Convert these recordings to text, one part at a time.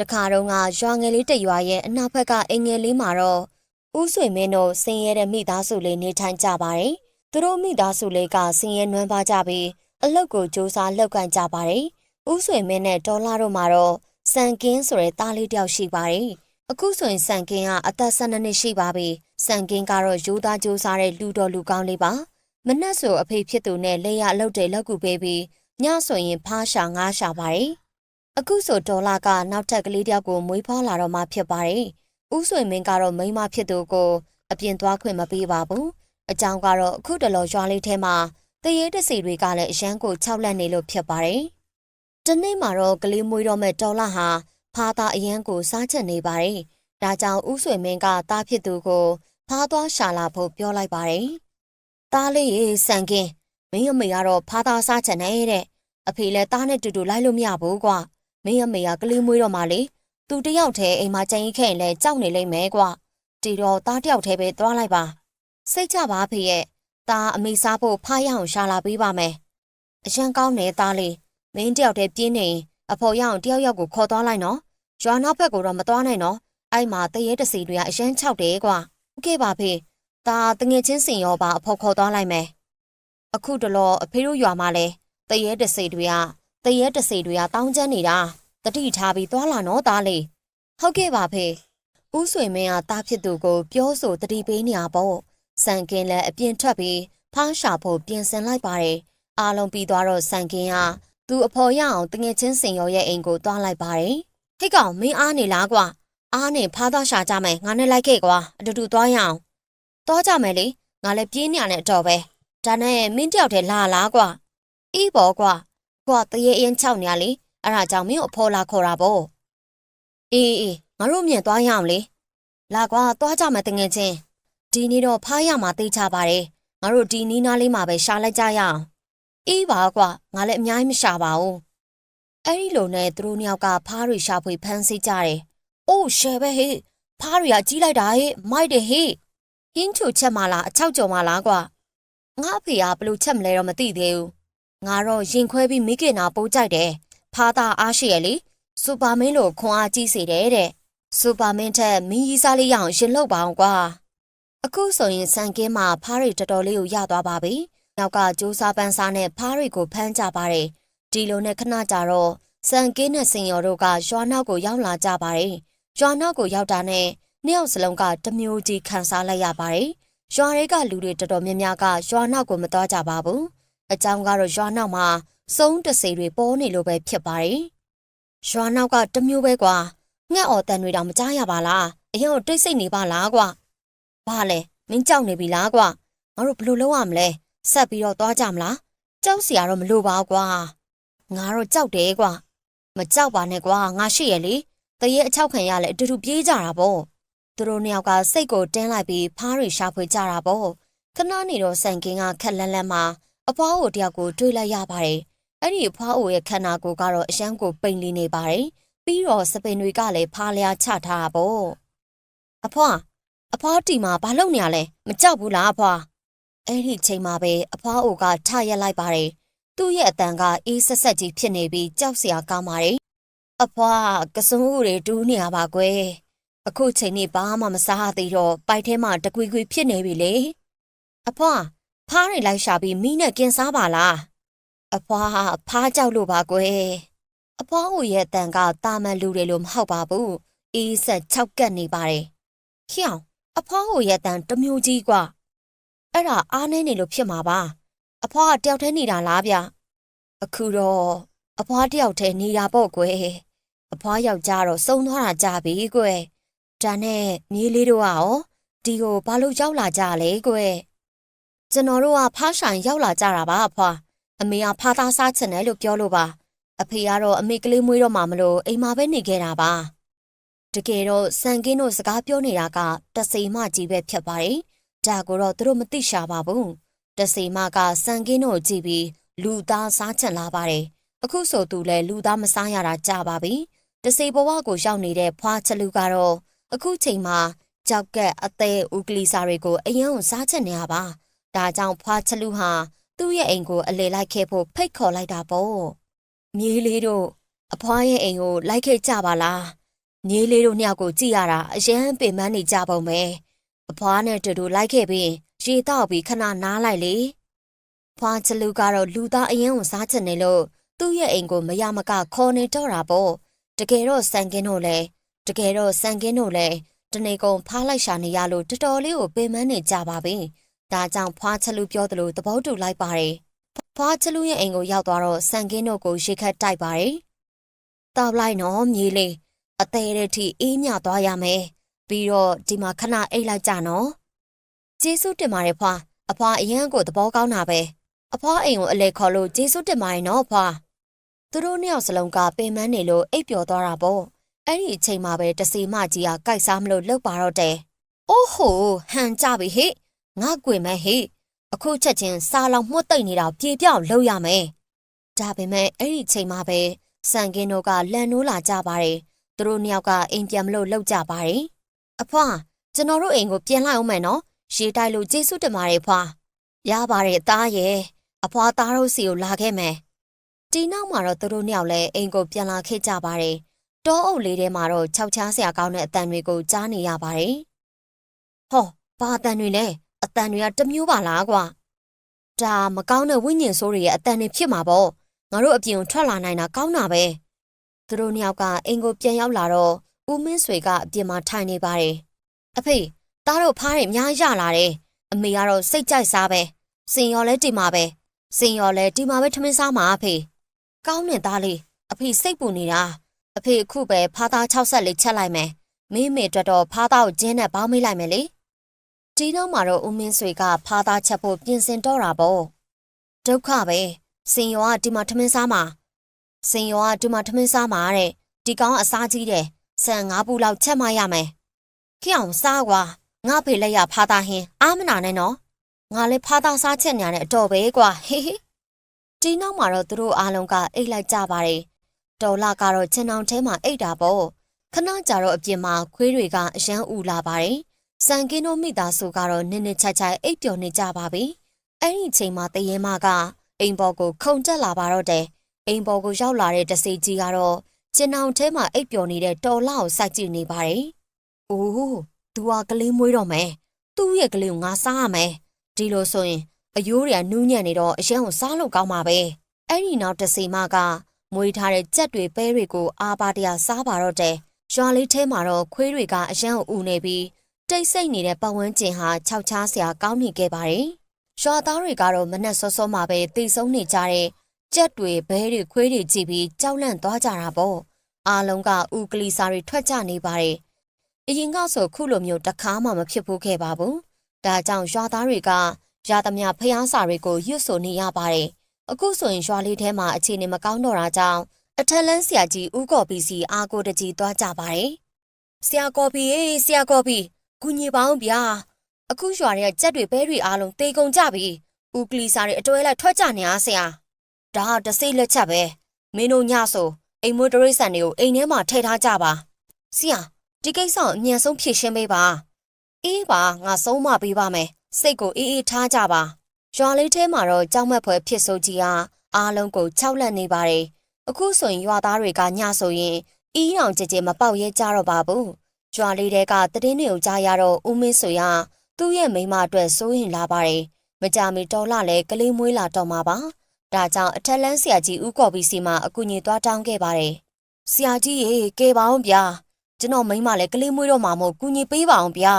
တခါတော့ကရွာငယ်လေးတစ်ရွာရဲ့အနောက်ဘက်ကအိမ်ငယ်လေးမှာတော့ဦးဆွေမင်းတို့ဆင်းရဲတဲ့မိသားစုလေးနေထိုင်ကြပါတယ်။သူတို့မိသားစုလေးကဆင်းရဲနွမ်းပါကြပြီးအလုပ်ကိုစူးစမ်းလုပ်ကိုင်ကြပါတယ်။ဦးဆွေမင်းနဲ့ဒေါ်လာတို့မှာတော့စံကင်းဆိုတဲ့သားလေးတစ်ယောက်ရှိပါတယ်။အခုဆိုရင်စံကင်းကအသက်12နှစ်ရှိပါပြီ။စံကင်းကတော့ရိုးသားကြိုးစားတဲ့လူတော်လူကောင်းလေးပါ။မနှက်ဆိုအဖေဖြစ်သူနဲ့လက်ရအလုပ်တွေလုပ်ကူပေးပြီးညဆိုရင်ဖားရှာငားရှာပါတယ်။ အခုဆိုဒေါ်လာကနောက်ထပ်ကလေးတစ်ယောက်ကိုမွေးဖွားလာတော့မှဖြစ်ပါတယ်။ဦးဆွေမင်းကတော့မိန်းမဖြစ်သူကိုအပြင်သွားခွင့်မပေးပါဘူး။အကြောင်းကတော့အခုတလောရွာလေးထဲမှာတရေတစီတွေကလည်းအရန်ကိုခြောက်လက်နေလို့ဖြစ်ပါတယ်။ဒီနေ့မှာတော့ကလေးမွေးတော့မဲ့ဒေါ်လာဟာဖားသားအရန်ကိုစားချက်နေပါတယ်။ဒါကြောင့်ဦးဆွေမင်းကတားဖြစ်သူကိုဖားသွားရှာလာဖို့ပြောလိုက်ပါတယ်။တားလေးရေစံကင်းမင်းအမေကတော့ဖားသားစားချက်နေတဲ့။အဖေလည်းတားနဲ့တူတူလိုက်လို့မရဘူးကွာ။ မင်းအမေကကလေးမွေးတော့မှလေသူတယောက်တည်းအိမ်မှာကြင်ခဲ့ရင်လည်းကြောက်နေလိမ့်မယ်ကွာ။ဒီတော့တားတယောက်တည်းပဲသွားလိုက်ပါ။စိတ်ချပါဖေရဲ့။တားအမေစားဖို့ဖားရအောင်ရှာလာပေးပါမယ်။အရန်ကောင်းတယ်သားလေး။မင်းတယောက်တည်းပြင်းနေရင်အဖေရအောင်တယောက်ယောက်ကိုခေါ်သွားလိုက်နော်။ရွာနောက်ဘက်ကိုတော့မသွားနိုင်နော်။အဲ့မှာတရေတစီတွေကအရန်ချောက်တယ်ကွာ။ဟုတ်ကဲ့ပါဖေ။တာတငယ်ချင်းစင်ရောပါအဖေခေါ်သွားလိုက်မယ်။အခုတလောအဖေတို့ရွာမှာလဲတရေတစီတွေကတရေတစီတွေကတောင်းကျမ်းနေတာ တတိထားပြီးသွားလာနော်သားလေးဟုတ်ကဲ့ပါဖေဦးဆွေမင်းကတားဖြစ်သူကို ပြောဆိုတတိပေးနေရပေါ့စံကင်းလည်းအပြင်ထွက်ပြီးဖားရှာဖို့ပြင်ဆင်လိုက်ပါတယ်အားလုံးပြီးသွားတော့စံကင်းကသူအဖော်ရအောင်တငယ်ချင်းစင်ရောရဲ့အိမ်ကိုသွားလိုက်ပါတယ်ဟိတ်ကောင်မင်းအားနေလားကွာအားနေဖားသွားရှာကြမယ်ငါနဲ့လိုက်ခဲ့ကွာအတူတူသွားရအောင်သွားကြမယ်လေငါလည်းပြင်းနေရတဲ့အတော့ပဲဒါနဲ့မင်းတယောက်တည်းလာလားကွာအေးပေါ့ကွာကွာတရေအရင်ချောက်နေရလေ အဲ့ဒါကြောင့်မင်းကိုအဖော်လာခေါ်တာပေါ့အေးအေးငါတို့မြင်သွားရအောင်လေလာကွာသွားကြမယ်တငယ်ချင်းဒီနေ့တော့ဖားရမှာသိချပါတယ်ငါတို့ဒီနီးနားလေးမှာပဲရှာလိုက်ကြရအောင်အေးပါကွာငါလည်းအများကြီးမရှာပါဘူးအဲ့ဒီလိုနဲ့သူတို့နှစ်ယောက်ကဖားတွေရှာဖွေဖမ်းဆီးကြတယ်အိုးရှယ်ပဲဟေ့ဖားတွေကကြီးလိုက်တာဟေ့မိုက်တယ်ဟေ့ဟင်းချိုချက်မလားအချောက်ကြုံမလားကွာငါအဖေကဘလို့ချက်မလဲတော့မသိသေးဘူးငါတော့ရင်ခွဲပြီးမိခင်နာပိုးကြိုက်တယ် ဖားသားအားရှိရလေစူပါမင်းလိုခွန်အားကြီးစေတယ်တဲ့စူပါမင်းထက်မင်းကြီးစားလေးရအောင်ရှင်လုပ်ပါအောင်ကွာအခုဆိုရင်စံကင်းမှာဖားတွေတော်တော်လေးကိုရသွားပါပြီနောက်ကကြိုးစားပန်းစားနဲ့ဖားတွေကိုဖမ်းကြပါတယ်ဒီလိုနဲ့ခဏကြာတော့စံကင်းနဲ့စင်ရော်တို့ကရွာနောက်ကိုရောက်လာကြပါတယ်ရွာနောက်ကိုရောက်တာနဲ့နှစ်ယောက်စလုံးကတမျိုးကြီးခံစားလိုက်ရပါတယ်ရွာတွေကလူတွေတော်တော်များများကရွာနောက်ကိုမသွားကြပါဘူးအကြောင်းကတော့ရွာနောက်မှာ စုံးတစေတွေပေါ်နေလို့ပဲဖြစ်ပါတယ်။ရွာနောက်ကတမျိုးပဲကွာငှက်အော်တန်တွေတောင်မကြားရပါလားအရင်ကတိတ်ဆိတ်နေပါလားကွာ။ဘာလဲမင်းကြောက်နေပြီလားကွာငါတို့ဘယ်လိုလုပ်ရမလဲဆက်ပြီးတော့သွားကြမလားကြောက်စရာတော့မလိုပါဘူးကွာငါတော့ကြောက်တယ်ကွာမကြောက်ပါနဲ့ကွာငါရှိရလေတရေအချောက်ခံရလဲအတူတူပြေးကြတာပေါ့သူတို့နှစ်ယောက်ကစိတ်ကိုတင်းလိုက်ပြီးဖားတွေရှာဖွေကြတာပေါ့ခဏနေတော့စံကင်းကခက်လန်းလန်းမှာအဖွားအိုတယောက်ကိုတွေးလိုက်ရပါတယ် အဲ့ဒီအဖွားအိုရဲ့ခန္ဓာကိုယ်ကတော့အယမ်းကိုပိန်လီနေပါတယ်ပြီးတော့စပင်တွေကလည်းဖားလျားချထားတာပေါ့အဖွားအဖွားတီမှာဘာလုပ်နေရလဲမကြောက်ဘူးလားအဖွားအဲ့ဒီချိန်မှာပဲအဖွားအိုကထရက်လိုက်ပါတယ်သူ့ရဲ့အတန်ကအေးဆက်ဆက်ကြီးဖြစ်နေပြီးကြောက်စရာကောင်းပါတယ်အဖွားကစုံဦးတွေတူးနေရပါကွယ်အခုချိန်នេះဘာမှမစားသေးတော့ပိုက်ထဲမှာတကွီကွီဖြစ်နေပြီလေအဖွားဖားတွေလိုက်ရှာပြီးမီးနဲ့กินစားပါလား အဖွားဖားကြောက်လို့ပါကွယ်အဖွားဟိုရဲ့တန်ကတာမန်လူတွေလို့မဟုတ်ပါဘူးအေးဆက်၆ကက်နေပါတယ်ဟျောင်းအဖွားဟိုရဲ့တန်တစ်မျိုးကြီးกว่าအဲ့ဒါအားနေနေလို့ဖြစ်မှာပါအဖွားကတယောက်တည်းနေတာလားဗျအခုတော့အဖွားတယောက်တည်းနေတာပေါ့ကွယ်အဖွားယောက်ျားတော့စုံသွားတာကြာပြီကွယ်ဒါနဲ့မြေးလေးတို့ကရောဒီကိုဘာလို့ရောက်လာကြလဲကွယ်ကျွန်တော်တို့ကဖားဆိုင်ရောက်လာကြတာပါအဖွား အမေကဖားသားစားချင်တယ်လို့ပြောလို့ပါအဖေကတော့အမေကလေးမွေးတော့မှမလို့အိမ်မှာပဲနေခဲ့တာပါတကယ်တော့စံကင်းတို့စကားပြောနေတာကတစိမကြီးပဲဖြစ်ပါတယ်ဒါကိုတော့သူတို့မသိရှာပါဘူးတစိမကစံကင်းတို့ကြည့်ပြီးလူသားစားချင်လာပါတယ်အခုဆိုသူလည်းလူသားမစားရတာကြာပါပြီတစိဘဝကိုရောက်နေတဲ့ဖွားချလူကတော့အခုချိန်မှာကြောက်ကက်အသေးဦးကလီစာတွေကိုအရင်ကစားချင်နေရပါဒါကြောင့်ဖွားချလူဟာ သူ့ရဲ့အိမ်ကိုအလေလိုက်ခဲ့ဖို့ဖိတ်ခေါ်လိုက်တာပေါ့မြေးလေးတို့အဖွားရဲ့အိမ်ကိုလိုက်ခဲ့ကြပါလားညီလေးတို့နှစ်ယောက်ကိုကြည့်ရတာအရန်ပင်ပန်းနေကြပုံပဲအဖွားနဲ့တူတူလိုက်ခဲ့ပြီးရေတောက်ပြီးခဏနားလိုက်လေဖွားချလူကတော့လူသားအရင်ကိုစားချင်နေလို့သူ့ရဲ့အိမ်ကိုမရမကခေါ်နေတော့တာပေါ့တကယ်တော့စံကင်းတို့လည်းတကယ်တော့စံကင်းတို့လည်းတနေကုန်ဖားလိုက်ရှာနေရလို့တော်တော်လေးကိုပင်ပန်းနေကြပါပြီ ဒါကြောင့်ဖွားချလူပြောသလိုသဘောတူလိုက်ပါတယ်ဖွားချလူရဲ့အိမ်ကိုရောက်သွားတော့စံကင်းတို့ကိုရေခတ်တိုက်ပါတယ်တောက်လိုက်နော်မြေးလေးအသေးတဲ့ထိအေးမြသွားရမယ်ပြီးတော့ဒီမှာခဏအိတ်လိုက်ကြနော်ကျေးဇူးတင်ပါတယ်ဖွာအဖွာအရင်ကိုသဘောကောင်းတာပဲအဖွာအိမ်ကိုအလဲခေါ်လို့ကျေးဇူးတင်ပါတယ်နော်ဖွာသူတို့နှစ်ယောက်စလုံးကပင်မနေလို့အိပ်ပျော်သွားတာပေါ့အဲ့ဒီအချိန်မှာပဲတစီမကြီးကကြိုက်စားမလို့လှုပ်ပါတော့တယ်အိုးဟိုဟန်ကြပြီဟိ ငါကွေမဲဟိအခုချက်ချင်းစားလောင်မှုတ်တိတ်နေတာပြေပြောင်းလှုပ်ရမယ်ဒါပေမဲ့အဲ့ဒီအချိန်မှာပဲစံကင်းတို့ကလန်နိုးလာကြပါတယ်သူတို့နှစ်ယောက်ကအိမ်ပြန်မလို့လောက်ကြပါတယ်။အဖွာကျွန်တော်တို့အိမ်ကိုပြန်လိုက်အောင်မယ်နော်။ရေတိုက်လို့ကျေးဇူးတင်ပါတယ်ဖွာ။ရပါတယ်သားရဲ့။အဖွာသားတို့စီကိုလာခဲ့မယ်။ဒီနောက်မှာတော့သူတို့နှစ်ယောက်လည်းအိမ်ကိုပြန်လာခဲ့ကြပါတယ်။တောအုပ်လေးထဲမှာတော့ခြောက်ချားစရာကောင်းတဲ့အတန်တွေကိုကြားနေရပါတယ်။ဟောဘာအတန်တွေလဲ။ အတန်တွေကတစ်မျိုးပါလားကွာ။ဒါမကောင်းတဲ့ဝိညာဉ်ဆိုးတွေရဲ့အတန်တွေဖြစ်မှာပေါ့။ငါတို့အပြင်ကိုထွက်လာနိုင်တာကောင်းတာပဲ။သူတို့နှစ်ယောက်ကအိမ်ကိုပြန်ရောက်လာတော့ဦးမင်းဆွေကအပြင်မှာထိုင်နေပါတယ်။အဖေသားတို့ဖားတွေအများကြီးရလာတယ်။အမေကတော့စိတ်ကြိုက်စားပဲ။စင်ရော်လဲတီမှာပဲ။စင်ရော်လဲတီမှာပဲထမင်းစားမှာအဖေ။ကောင်းနေသားလေးအဖေစိတ်ပူနေတာ။အဖေအခုပဲဖားသား60လေးချက်လိုက်မယ်။မင်းမေအတွက်တော့ဖားသားကိုကျင်းနဲ့ပေါင်းမိလိုက်မယ်လေ။ ဒီနောက်မှာတော့ဦးမင်းဆွေကဖားသားချက်ဖို့ပြင်ဆင်တော့တာပေါ့။ဒုက္ခပဲ။စင်ရော်ကတီမှာထမင်းစားမှာ။စင်ရောကဒီမှာထမင်းစားမှာတဲ့ဒီကောင်အစားကြီးတယ်ဆန်၅ပူလောက်ချက်မရမယ်ခေအောင်စားကွာငါဖေလက်ရဖားသားဟင်းအာမနာနဲ့နော်ငါလည်းဖားသားစားချက်ညာနဲ့အတော်ပဲကွာဟေးဟေးဒီနောက်မှာတော့သူတို့အားလုံးကအိတ်လိုက်ကြပါတယ်တော်လာကတော့ချင်အောင်ထဲမှာအိတ်တာပေါ့ခဏကြာတော့အပြင်မှာခွေးတွေကအရန်ဥလာပါတယ် စံကင်းတို့မိသားစုကတော့နင်းနင်းချိုက်ချိုက်အိတ်ပျော်နေကြပါပြီအဲ့ဒီအချိန်မှာတရေမကအိမ်ပေါ်ကိုခုန်တက်လာပါတော့တယ်အိမ်ပေါ်ကိုရောက်လာတဲ့တစေကြီးကတော့ကျင်အောင်ထဲမှာအိပ်ပျော်နေတဲ့တော်လာကိုစိုက်ကြည့်နေပါတယ်။အိုးသူကကလေးမွေးတော့မယ်။သူ့ရဲ့ကလေးကိုငါစားရမယ်။ဒီလိုဆိုရင်အယိုးတွေကနူးညံ့နေတော့အရင်ကိုစားလို့ကောင်းမှာပဲ။အဲ့ဒီနောက်တစေမကမွေးထားတဲ့ကြက်တွေပဲတွေကိုအာပါတရစားပါတော့တယ်။ရွာလေးထဲမှာတော့ခွေးတွေကအရန်ကိုဥနေပြီး တိတ်ဆိတ်နေတဲ့ပတ်ဝန်းကျင်ဟာခြောက်ချားစရာကောင်းနေခဲ့ပါတယ်။ရွာသားတွေကတော့မနက်စောစောမှပဲတိတ်ဆုံးနေကြတဲ့ကြက်တွေဘဲတွေခွေးတွေကြည့်ပြီးကြောက်လန့်သွားကြတာပေါ့အားလုံးကဥကလီစာတွေထွက်ကြနေပါတယ်အရင်ကဆိုခုလိုမျိုးတစ်ခါမှမဖြစ်ဘူးခဲ့ပါဘူးဒါကြောင့်ရွာသားတွေကရသမျှဖျားစာတွေကိုရွတ်ဆိုနေရပါတယ်အခုဆိုရင်ရွာလေးထဲမှာအခြေအနေမကောင်းတော့တာကြောင့်အထက်လန်းဆရာကြီးဦးကော်ပီစီအားကိုတကြီးသွားကြပါတယ်ဆရာကော်ပီရေဆရာကော်ပီ ကူညီပါအောင်ဗျာအခုရွာတွေကကြက်တွေဘဲတွေအားလုံးတေကုန်ကြပြီဥကလီစာတွေအတွဲလိုက်ထွက်ကြနေအားဆရာဒါဟာတစိလက်ချက်ပဲမင်းတို့ညဆိုအိမ်မွေးတရိษံတွေကိုအိမ်ထဲမှာထည့်ထားကြပါဆီယာဒီကိစ္စကိုအမြန်ဆုံးဖြေရှင်းပေးပါအေးပါငါဆုံးမပေးပါမယ်စိတ်ကိုအေးအေးထားကြပါရွာလေးထဲမှာတော့ကြောက်မက်ဖွယ်ဖြစ်ဆိုကြီးဟာအားလုံးကိုခြောက်လန့်နေပါတယ်အခုဆိုရင်ရွာသားတွေကညဆိုရင်အီးအောင်ကြကြမပေါက်ရဲကြတော့ပါဘူး ရွာလေးတဲကတည်င်းတွေကိုကြားရတော့ဦးမင်းဆွေကသူ့ရဲ့မိမအတွက်စိုးရင်လာပါတယ်မကြမီတော်လာလဲကလေးမွေးလာတော့မှာပါဒါကြောင့်အထက်လန်းဆရာကြီးဦးကော်ပီစီမှာအကူအညီသွားတောင်းခဲ့ပါတယ်။ဆရာကြီးရေကဲပါအောင်ဗျာ။ကျွန်တော်မိန်းမလည်းကလေးမွေးတော့မှာမို့ကူညီပေးပါအောင်ဗျာ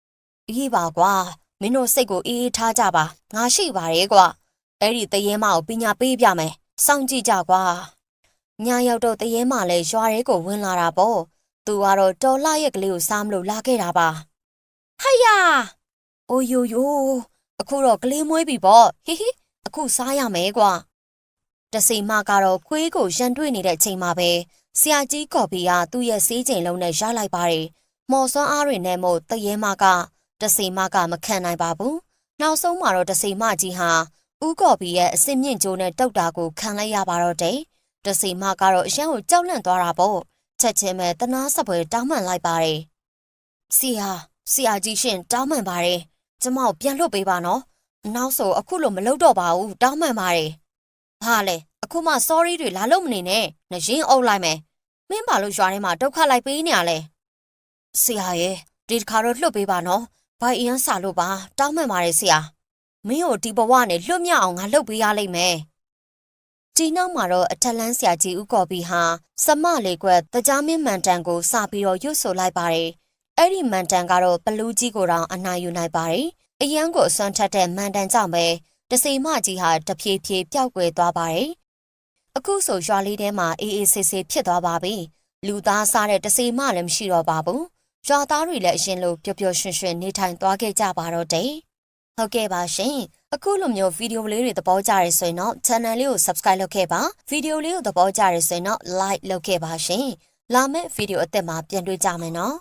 ။အေးပါကွာမင်းတို့စိတ်ကိုအေးအေးထားကြပါ။ငါရှိပါတယ်ကွာ။အဲ့ဒီတရေမကိုပညာပေးပြမယ်။စောင့်ကြည့်ကြကွာ။ညရောက်တော့တရေမလည်းရွာထဲကိုဝင်လာတာပေါ့။ သူကတော့တော်လာရဲ့ကလေးကိုစားမလို့လာခဲ့တာပါ။ဟိုင်ယာ။အိုယိုယိုအခုတော့ကလေးမွေးပြီပေါ့။ဟိဟိအခုစားရမယ်ကွာတစီမကတော့ခွေးကိုရန်တွေ့နေတဲ့အချိန်မှာပဲဆရာကြီးကော်ပီကသူ့ရဲ့စေးချိန်လုံးနဲ့ရလိုက်ပါတယ်မော်စွမ်းအားတွေနဲ့မို့တရေမကတစီမကမခံနိုင်ပါဘူးနောက်ဆုံးမှာတော့တစီမကြီးဟာဦးကော်ပီရဲ့အစင်မြင့်ကျိုးနဲ့တုတ်တာကိုခံလိုက်ရပါတော့တယ်တစီမကတော့အရန်ကိုကြောက်လန့်သွားတာပေါ့ ချက်ချင်းပဲတနာစပွဲတောင်းပန်လိုက်ပါတယ်ဆရာဆရာကြီးရှင်တောင်းပန်ပါတယ်ကျမကိုပြန်လွတ်ပေးပါနော်နောက်ဆိုအခုလိုမလုပ်တော့ပါဘူးတောင်းပန်ပါတယ်။ဘာလဲအခုမှ sorry တွေလာလို့မနေနဲ့။နှရင်အုပ်လိုက်မယ်။မမင်းဘာလို့ရွာထဲမှာဒုက္ခလိုက်ပေးနေရလဲဆရာရဲ့ဒီတစ်ခါတော့လွတ်ပေးပါနော်ဘိုင်အင်းစာလို့ပါတောင်းမှန်ပါတယ်ဆရာမင်းကိုဒီဘဝနဲ့လွတ်မြောက်အောင်ငါလုပ်ပေးရလိမ့်မယ် ဒီနောက်မှာတော့အထက်လန်းဆရာကြီးဦးကော်ပီဟာစမလေးကွက်တကြားမင်းမန်တန်ကိုစပြီးတော့ရွတ်ဆိုလိုက်ပါတယ်အဲ့ဒီမန်တန်ကတော့ဘလူးကြီးကိုတောင်အနိုင်ယူနိုင်ပါတယ်အရန်ကိုအစွမ်းထက်တဲ့မန်တန်ကြောင့်ပဲတစီမကြီးဟာတဖြည်းဖြည်းပျောက်ကွယ်သွားပါတယ်အခုဆိုရွာလေးထဲမှာအေးအေးဆေးဆေးဖြစ်သွားပါပြီလူသားစားတဲ့တစီမလည်းမရှိတော့ပါဘူးရွာသားတွေလည်းအရင်လိုပျော်ပျော်ရွှင်ရွှင်နေထိုင်သွားခဲ့ကြပါတော့တယ်ဟုတ်ကဲ့ပါရှင် အခုလိုမျိုးဗီဒီယိုလေးတွေသဘောကျရဆိုရင်တော့ channel လေးကို subscribe လုပ်ခဲ့ပါဗီဒီယိုလေးကိုသဘောကျရဆိုရင်တော့ like လုပ်ခဲ့ပါရှင်လာမယ့်ဗီဒီယိုအသစ်မှာပြန်တွေ့ကြမယ်နော်